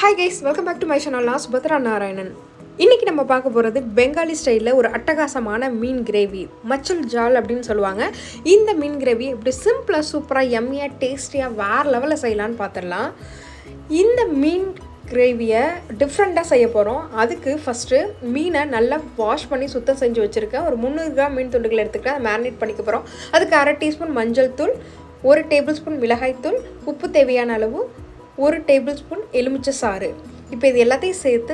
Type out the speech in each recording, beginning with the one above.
Hi guys welcome back to my channel நான் சுபத்ரா நாராயணன். இன்றைக்கி நம்ம பார்க்க போகிறது பெங்காலி ஸ்டைலில் ஒரு அட்டகாசமான மீன் கிரேவி மச்சல் ஜால் அப்படின்னு சொல்லுவாங்க. இந்த மீன் கிரேவி இப்படி சிம்பிளாக சூப்பராக எம்மியாக டேஸ்டியாக வேறு லெவலில் செய்யலான்னு பார்த்துடலாம். இந்த மீன் கிரேவியை டிஃப்ரெண்ட்டாக செய்ய போகிறோம் அதுக்கு ஃபஸ்ட்டு மீனை நல்லா வாஷ் பண்ணி சுத்தம் செஞ்சு வச்சுருக்கேன். ஒரு முந்நூறு கிராம் மீன் துண்டுகள் எடுத்துக்கிட்டு அதை மேரினேட் பண்ணிக்க போகிறோம் அதுக்கு அரை டீஸ்பூன் மஞ்சள் தூள் ஒரு டேபிள் ஸ்பூன் மிளகாய்த்தூள் உப்பு தேவையான அளவு ஒரு டேபிள் ஸ்பூன் எலுமிச்சை சாறு. இப்போ இது எல்லாத்தையும் சேர்த்து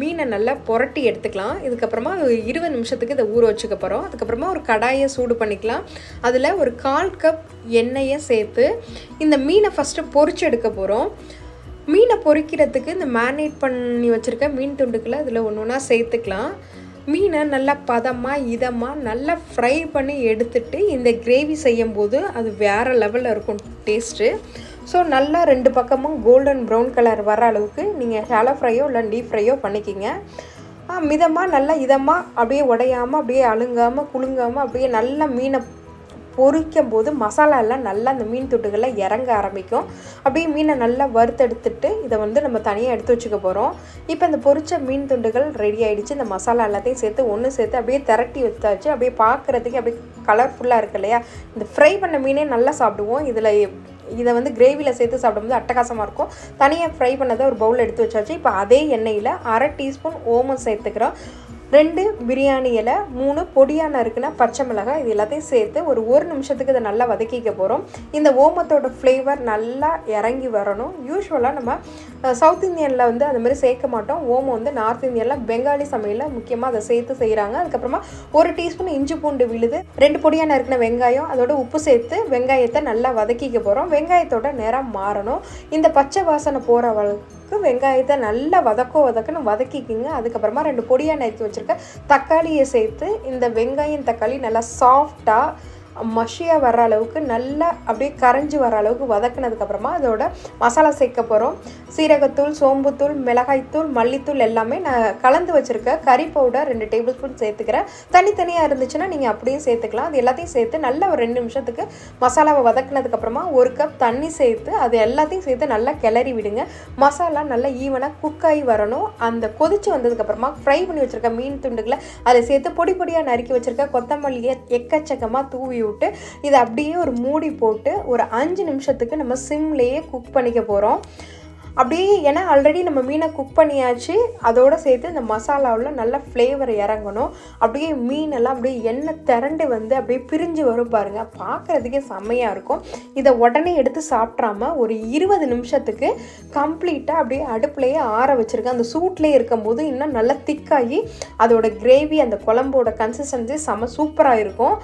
மீனை நல்லா புரட்டி எடுத்துக்கலாம். இதுக்கப்புறமா இருபது நிமிஷத்துக்கு இதை ஊற வச்சுக்க போகிறோம் அதுக்கப்புறமா ஒரு கடாயை சூடு பண்ணிக்கலாம். அதில் ஒரு கால் கப் எண்ணெயை சேர்த்து இந்த மீனை ஃபஸ்ட்டு பொறிச்சு எடுக்க போகிறோம் மீனை பொறிக்கிறதுக்கு இந்த மேரினேட் பண்ணி வச்சுருக்க மீன் துண்டுக்களை இதில் ஒன்று ஒன்றா சேர்த்துக்கலாம். மீனை நல்லா பதமாக இதமாக நல்லா ஃப்ரை பண்ணி எடுத்துட்டு இந்த கிரேவி செய்யும்போது அது வேறு லெவலில் இருக்கும் டேஸ்ட்டு ஸோ நல்லா ரெண்டு பக்கமும் கோல்டன் ப்ரௌன் கலர் வர அளவுக்கு நீங்கள் ஷாலோ ஃப்ரையோ இல்லை டீப் ஃப்ரையோ பண்ணிக்கிங்க. மிதமாக நல்லா இதமாக அப்படியே உடையாமல் அப்படியே அழுங்காமல் குலுங்காமல் அப்படியே நல்லா மீனை பொறிக்கும் போது மசாலா எல்லாம் நல்லா அந்த மீன் துண்டுகளில் இறங்க ஆரம்பிக்கும். அப்படியே மீனை நல்லா வறுத்தெடுத்துட்டு இதை வந்து நம்ம தனியாக எடுத்து வச்சுக்க போகிறோம் இப்போ இந்த பொரிச்ச மீன் துண்டுகள் ரெடி ஆகிடுச்சு இந்த மசாலா எல்லாத்தையும் சேர்த்து ஒன்று சேர்த்து அப்படியே திரட்டி வச்சாச்சு அப்படியே பார்க்குறதுக்கு அப்படியே கலர்ஃபுல்லாக இருக்கு இல்லையா? இந்த ஃப்ரை பண்ண மீனே நல்லா சாப்பிடுவோம். இதில் இதை வந்து கிரேவியில் சேர்த்து சாப்பிடும்போது அட்டகாசமாக இருக்கும். தனியாக ஃப்ரை பண்ணதை ஒரு பவுல் எடுத்து வச்சாச்சு. இப்போ அதே எண்ணெயில் அரை டீஸ்பூன் ஓமம் சேர்த்துக்கிறோம். ரெண்டு பிரியாணி இலை மூணு பொடியாக நறுக்குன பச்சை மிளகாய் இது எல்லாத்தையும் சேர்த்து ஒரு ஒரு நிமிஷத்துக்கு இதை நல்லா வதக்கிக்க போகிறோம் இந்த ஓமத்தோட ஃப்ளேவர் நல்லா இறங்கி வரணும். யூஸ்வலாக நம்ம சவுத் இந்தியனில் வந்து அது மாதிரி சேர்க்க மாட்டோம். ஓமம் வந்து நார்த் இந்தியனில் பெங்காலி சமையலில் முக்கியமாக அதை சேர்த்து செய்கிறாங்க அதுக்கப்புறமா ஒரு டீஸ்பூன் இஞ்சி பூண்டு விழுது ரெண்டு பொடியாக நறுக்கின வெங்காயம் அதோட உப்பு சேர்த்து வெங்காயத்தை நல்லா வதக்கிக்க போகிறோம் வெங்காயத்தோட நிறம் மாறணும். இந்த பச்சை வாசனை போகிற அளவுக்கு வெங்காயத்தை நல்லா வதக்கோ வதக்குன்னு வதக்கிக்கிங்க. அதுக்கப்புறமா ரெண்டு பொடியாக நறுக்கி வச்சுருக்க தக்காளியை சேர்த்து இந்த வெங்காயம் தக்காளி நல்லா சாஃப்டாக மஷியாக வர்ற அளவுக்கு நல்லா அப்படியே கரைஞ்சி வர அளவுக்கு வதக்குனதுக்கப்புறமா அதோட மசாலா சேர்க்க போகிறோம் சீரகத்தூள் சோம்புத்தூள் மிளகாய்த்தூள் மல்லித்தூள் எல்லாமே நான் கலந்து வச்சுருக்க கறி பவுடர் ரெண்டு டேபிள் ஸ்பூன் சேர்த்துக்கிறேன். தனித்தனியாக இருந்துச்சுன்னா நீங்கள் அப்படியும் சேர்த்துக்கலாம். அது எல்லாத்தையும் சேர்த்து நல்லா ஒரு ரெண்டு நிமிஷத்துக்கு மசாலாவை வதக்குனதுக்கப்புறமா ஒரு கப் தண்ணி சேர்த்து அது எல்லாத்தையும் சேர்த்து நல்லா கிளறி விடுங்க. மசாலா நல்லா ஈவனாக குக் ஆகி வரணும். அந்த கொதிச்சு வந்ததுக்கப்புறமா ஃப்ரை பண்ணி வச்சுருக்க மீன் துண்டுகளை அதை சேர்த்து பொடி பொடியாக நறுக்கி வச்சுருக்க கொத்தமல்லியை எக்கச்சக்கமாக தூவி விட்டு இதை அப்படியே ஒரு மூடி போட்டு ஒரு அஞ்சு நிமிஷத்துக்கு நம்ம சிம்லேயே குக் பண்ணிக்க போகிறோம் அப்படியே ஏன்னா ஆல்ரெடி நம்ம மீனை குக் பண்ணியாச்சு. அதோடு சேர்த்து இந்த மசாலாவில் நல்ல ஃப்ளேவர் இறங்கணும். அப்படியே மீனெல்லாம் அப்படியே எண்ணெய் திரண்டு வந்து அப்படியே பிரிஞ்சு வரும் பாருங்கள் பார்க்குறதுக்கே செம்மையாக இருக்கும். இதை உடனே எடுத்து சாப்பிட்றாம ஒரு இருபது நிமிஷத்துக்கு கம்ப்ளீட்டாக அப்படியே அடுப்புலையே ஆற வச்சுருக்கேன் அந்த சூட்லேயே இருக்கும்போது இன்னும் நல்லா திக்காகி அதோட கிரேவி அந்த குழம்போட கன்சிஸ்டன்சி செம்ம சூப்பராக இருக்கும்.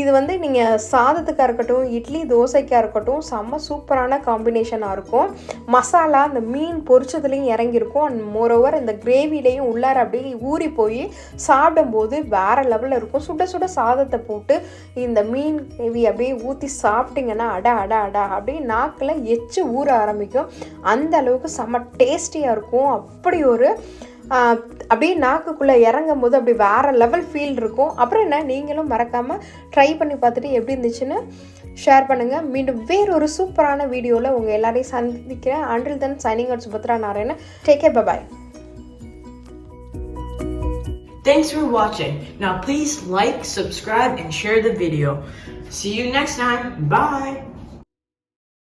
இது வந்து நீங்கள் சாதத்துக்காக இருக்கட்டும் இட்லி தோசைக்காக இருக்கட்டும் செம்ம சூப்பரான காம்பினேஷனாக இருக்கும். மசாலா அந்த மீன் பொரிச்சதுலேயும் இறங்கியிருக்கும். அண்ட் மோரோவர் இந்த கிரேவிலையும் உள்ளார அப்படியே ஊறி போய் சாப்பிடும்போது வேறு லெவலில் இருக்கும். சுட சுட சாதத்தை போட்டு இந்த மீன் கிரேவி அப்படியே ஊற்றி சாப்பிட்டிங்கன்னா அட அட அட அப்படியே நாக்கில் எச்சு ஊற ஆரம்பிக்கும். அந்த அளவுக்கு செம்ம டேஸ்டியாக இருக்கும். அப்படி ஒரு அப்படியே நாக்குக்குள்ளே இறங்கும் போது அப்படி வேறு லெவல் ஃபீல் இருக்கும் அப்புறம் என்ன நீங்களும் மறக்காமல் ட்ரை பண்ணி பார்த்துட்டு எப்படி இருந்துச்சுன்னு ஷேர் பண்ணுங்கள் மீண்டும் வேறொரு சூப்பரான வீடியோவில் உங்கள் எல்லாரையும் சந்திக்கிறேன் until then signing out Subhadra Narayanan take care bye Thanks for watching. Now please like, subscribe, and share the video. See you next time. Bye.